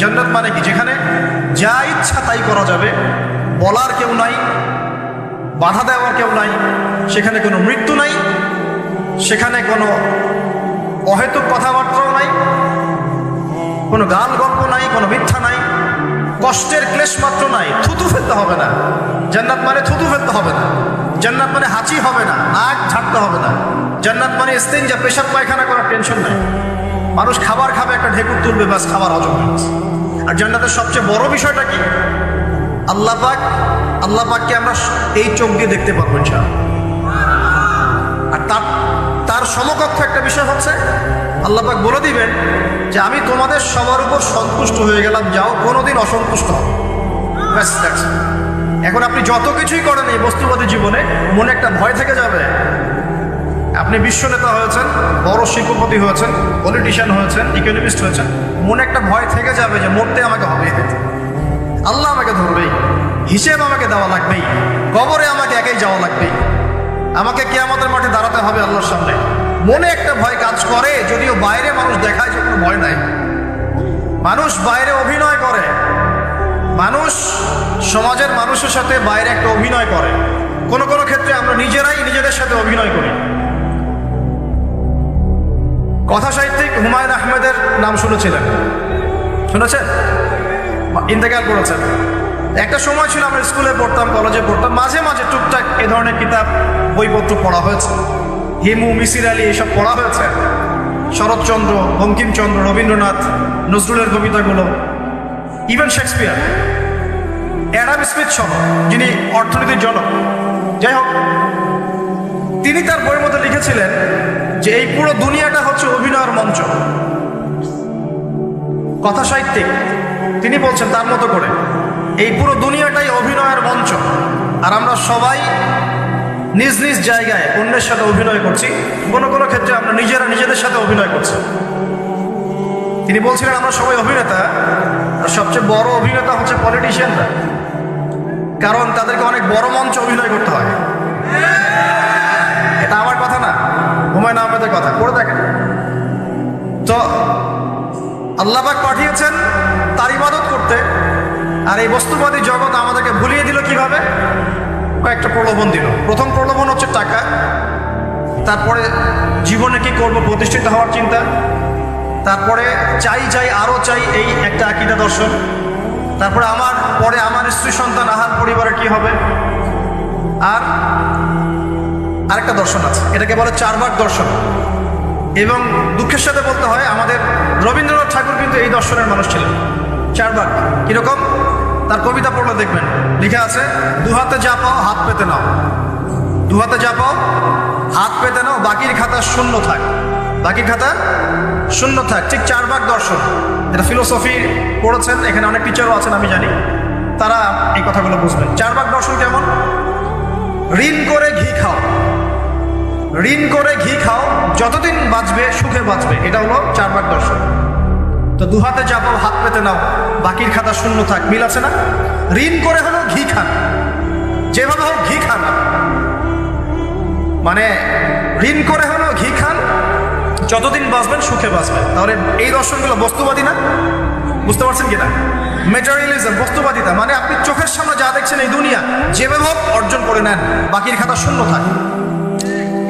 জান্নাত মানে কি? যেখানে যা ইচ্ছা তাই করা যাবে। বলার কেউ নাই, বাধা দেওয়ার কেউ নাই, সেখানে কোনো মৃত্যু নাই, সেখানে কোনো অহেতুক কথাবার্তাও নাই, কোনো গাল গল্প নাই, কোনো মিথ্যা নাই, কষ্টের ক্লেশ মাত্র নাই। থুতু ফেলতে হবে না। জান্নাত মানে থুতু ফেলতে হবে না। জান্নাত মানে হাঁচি হবে না, নাক ঝাড়তে হবে না। জান্নাত মানে যা পেশাব পায়খানা করার টেনশন নাই। মানুষ খাবার খাবে, একটা ঢেকুর তুলবে, ব্যাস, খাবার হজম হয়ে গেছে। আর জান্নাতের সবচেয়ে বড় বিষয়টা কি? আল্লাহ পাক, আল্লাহ পাককে আমরা এই চোখ দিয়ে দেখতে পারব, ইনশাআল্লাহ। আর তার তার সমকক্ষ একটা বিষয় হচ্ছে আল্লাপাক বলে দিবেন যে, আমি তোমাদের সবার উপর সন্তুষ্ট হয়ে গেলাম, যাও কোনোদিন অসন্তুষ্ট হবে ব্যাস এখন আপনি যত কিছুই করেন এই বস্তুবাদী জীবনে, মনে একটা ভয় থেকে যাবে। আপনি বিশ্ব নেতা হয়েছেন, বড় শিল্পপতি হয়েছেন পলিটিশিয়ান হয়েছেন ইকোনমিস্ট হয়েছেন, মনে একটা ভয় থেকে যাবে যে মরতে আমাকে হবে আল্লাহ আমাকে ধরবেই, হিসেব আমাকে দেওয়া লাগবেই, কবরে আমাকে একাই যাওয়া লাগবেই। আমাকে কে আমাদের মাঠে দাঁড়াতে হবে আল্লাহর সামনে। মনে একটা ভয় কাজ করে, যদিও বাইরে মানুষ দেখায় যে কোনো ভয় নাই। মানুষ বাইরে অভিনয় করে। মানুষ সমাজের মানুষের সাথে বাইরে একটা অভিনয় করে। কোনো কোনো ক্ষেত্রে আমরা নিজেরাই নিজেদের সাথে অভিনয় করি। কথা সাহিত্যিক হুমায়ুন আহমেদের নাম শুনেছিলেন। শুনেছেন? ইন্তেকাল করেছেন। একটা সময় ছিল আমরা স্কুলে পড়তাম, কলেজে পড়তাম, মাঝে মাঝে টুকটাক এ ধরনের কিতাব, বইপত্র পড়া হয়েছে। হিমু, মিসির আলী এসব পড়া হয়েছে। শরৎচন্দ্র, বঙ্কিমচন্দ্র, রবীন্দ্রনাথ, নজরুলের কবিতাগুলো ইভেন শেক্সপিয়ার অ্যাডাম স্মিথ সহ, যিনি অর্থনীতির জনক। যাই হোক তিনি তার বইয়ের মধ্যে লিখেছিলেন যে এই পুরো দুনিয়াটা হচ্ছে অভিনয়ের মঞ্চ। কথা সাহিত্যিক, তিনি বলছেন তার মতো করে, এই পুরো দুনিয়াটাই অভিনয়ের মঞ্চ। আর আমরা সবাই নিজ নিজ জায়গায় অন্যের সাথে অভিনয় করছি। কোনো কোনো ক্ষেত্রে আমরা নিজেরা নিজেদের সাথে অভিনয় করছি। তিনি বলছিলেন, আমরা সবাই অভিনেতা, আর সবচেয়ে বড় অভিনেতা হচ্ছে পলিটিশিয়ানরা কারণ তাদেরকে অনেক বড় মঞ্চ অভিনয় করতে হয়। এটা আমার কথা না। হুমায়ুন আহমেদের কথা, পড়ে দেখেন। তো আল্লাহবাক পাঠিয়েছেন তার ইবাদত করতে, আর এই বস্তুবাদী জগৎ আমাদেরকে ভুলিয়ে দিল কীভাবে? কয়েকটা প্রলোভন দিল। প্রথম প্রলোভন হচ্ছে টাকা। তারপরে জীবনে কি করব প্রতিষ্ঠিত হওয়ার চিন্তা। তারপরে চাই চাই আরও চাই এই একটা আকিদা দর্শন। তারপরে আমার, পরে আমার স্ত্রী সন্তান, আহার পরিবারে কি হবে? আর আরেকটা দর্শন আছে। এটাকে বলে চারবার দর্শন। এবং দুঃখের সাথে বলতে হয়, আমাদের রবীন্দ্রনাথ ঠাকুর কিন্তু এই দর্শনের মানুষ ছিলেন। চারবার কীরকম? তার কবিতা পড়লে দেখবেন। লিখে আছে, দু হাতে যা পাও, হাত পেতে নাও। দু হাতে যা পাও, হাত পেতে নাও, বাকির খাতা শূন্য থাক। বাকির খাতা শূন্য থাক। ঠিক চার ভাগ দর্শন। এটা ফিলোসফি পড়েছেন, এখানে অনেক টিচারও আছেন, আমি জানি। তারা এই কথাগুলো বুঝবেন। চার ভাগ দর্শন কেমন? ঋণ করে ঘি খাও। ঋণ করে ঘি খাও, যতদিন বাঁচবে, সুখে বাঁচবে। এটা হলো চার ভাগ দর্শন। তো দু হাতে যাব, হাত পেতে নাও, বাকির খাতা শূন্য থাক, মিল আছে না? ঋণ করে হলো ঘি খান। যেভাবে হোক ঘি খান মানে ঋণ করে হলো ঘি খান, যতদিন বাঁচবেন, সুখে বাঁচবেন। তাহলে এই দর্শনগুলো বস্তুবাদী না? বুঝতে পারছেন কিনা মেটারিয়ালিজম বস্তুবাদিতা। মানে আপনি চোখের সামনে যা দেখছেন এই দুনিয়া, যেভাবে হোক অর্জন করে নেন, বাকির খাতা শূন্য থাকে।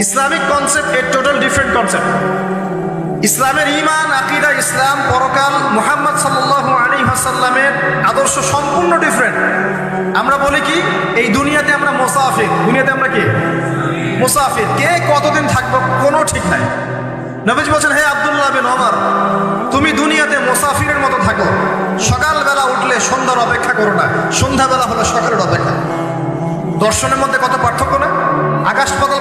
ইসলামিক কনসেপ্ট এর টোটাল ডিফারেন্ট কনসেপ্ট ইসলামের ইমান আকিদা, ইসলাম, পরকাল, মুহাম্মদ সাল্লাহ আলী হাসাল্লামের আদর্শ সম্পূর্ণ ডিফারেন্ট আমরা বলি কি, এই দুনিয়াতে আমরা মোসাফির, দুনিয়াতে আমরা কি? মুসাফির। কে কতদিন থাকব কোনো ঠিক নাই। নবীজ বলছেন, হে আবদুল্লাহ বিন ওমর, তুমি দুনিয়াতে মোসাফিরের মতো থাকো। সকালবেলা উঠলে সন্ধ্যার অপেক্ষা করো না। সন্ধ্যাবেলা হলো সকালের অপেক্ষা। দর্শনের মধ্যে কত পার্থক্য না? আকাশ পাতাল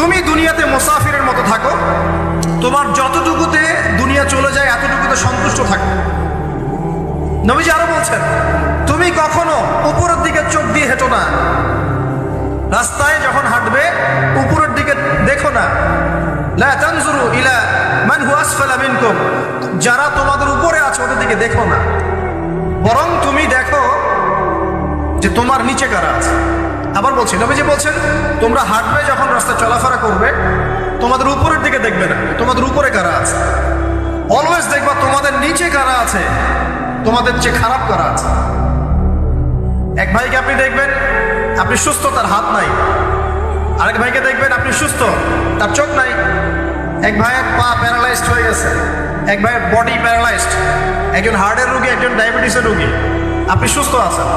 তুমি দুনিয়াতে মুসাফিরের মতো থাকো। তোমার যতটুকুতে দুনিয়া চলে যায়, এতটুকুতে সন্তুষ্ট থাকো। নবীজি আরও বলছেন, তুমি কখনো উপরের দিকে চোখ দিয়ে হেঁটো না। রাস্তায় যখন হাঁটবে, উপরের দিকে দেখো না। ইলা মান মিনকুম। যারা তোমাদের উপরে আছে, ওদের দিকে দেখো না। বরং তুমি দেখো যে তোমার নিচে কারা আছে। বলছি নবীজি বলছেন, তোমরা হাঁটবে যখন রাস্তায় চলাফেরা করবে, তোমাদের উপরের দিকে দেখবে না। তোমাদের উপরে কারা আছে? অলওয়েজ দেখবা তোমাদের নিচে কারা আছে, তোমাদের চেয়ে খারাপ কারা আছে? এক ভাইকে আপনি দেখবেন, আপনি সুস্থ, তার হাত নাই। আরেক ভাইকে দেখবেন, আপনি সুস্থ, তার চোখ নাই। এক ভাইয়ের পা প্যারালাইজড হয়ে গেছে। এক ভাইয়ের বডি প্যারালাইজড। একজন হার্টের রোগী, একজন ডায়াবেটিসের রোগী। আপনি সুস্থ আছেন।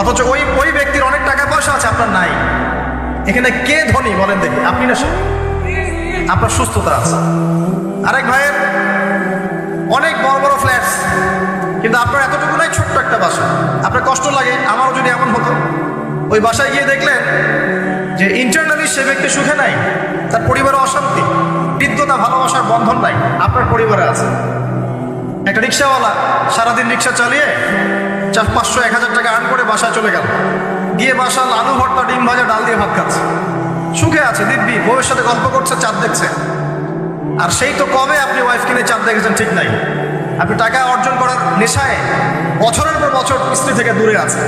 অথচ ওই ওই ব্যক্তির অনেক টাকা পয়সা আছে, আপনার নাই। এখানে কে ধনী বলেন দেখি, আপনি না আপনার সুস্থতা আছে। আরেক ভাইয়ের অনেক বড় বড় ফ্ল্যাটস কিন্তু আপনার এতটুকু নাই ছোট্ট একটা বাসা। আপনার কষ্ট লাগে, আমারও যদি এমন হতো। ওই বাসায় গিয়ে দেখলেন যে ইন্টারনালি সে ব্যক্তি সুখে নাই, তার পরিবারে অশান্তি, বিদ্যুতা, ভালোবাসার বন্ধন নাই, আপনার পরিবারে আছে। একটা রিক্সাওয়ালা সারাদিন রিক্সা চালিয়ে চার পাঁচশো, এক হাজার টাকা আর্ন করে বাসায় চলে গেল। গিয়ে বাসা আলু ভর্তা, ডিম ভাজা, ডাল দিয়ে ভাত খাচ্ছে। সুখে আছে, দিব্যি, বউয়ের সাথে গল্প করছে, চাঁদ দেখছে। আর সেই তো কবে আপনি ওয়াইফ কিনে চাঁদ দেখেছেন ঠিক নাই। আপনি টাকা অর্জন করার নেশায় বছরের পর বছর স্ত্রী থেকে দূরে আছে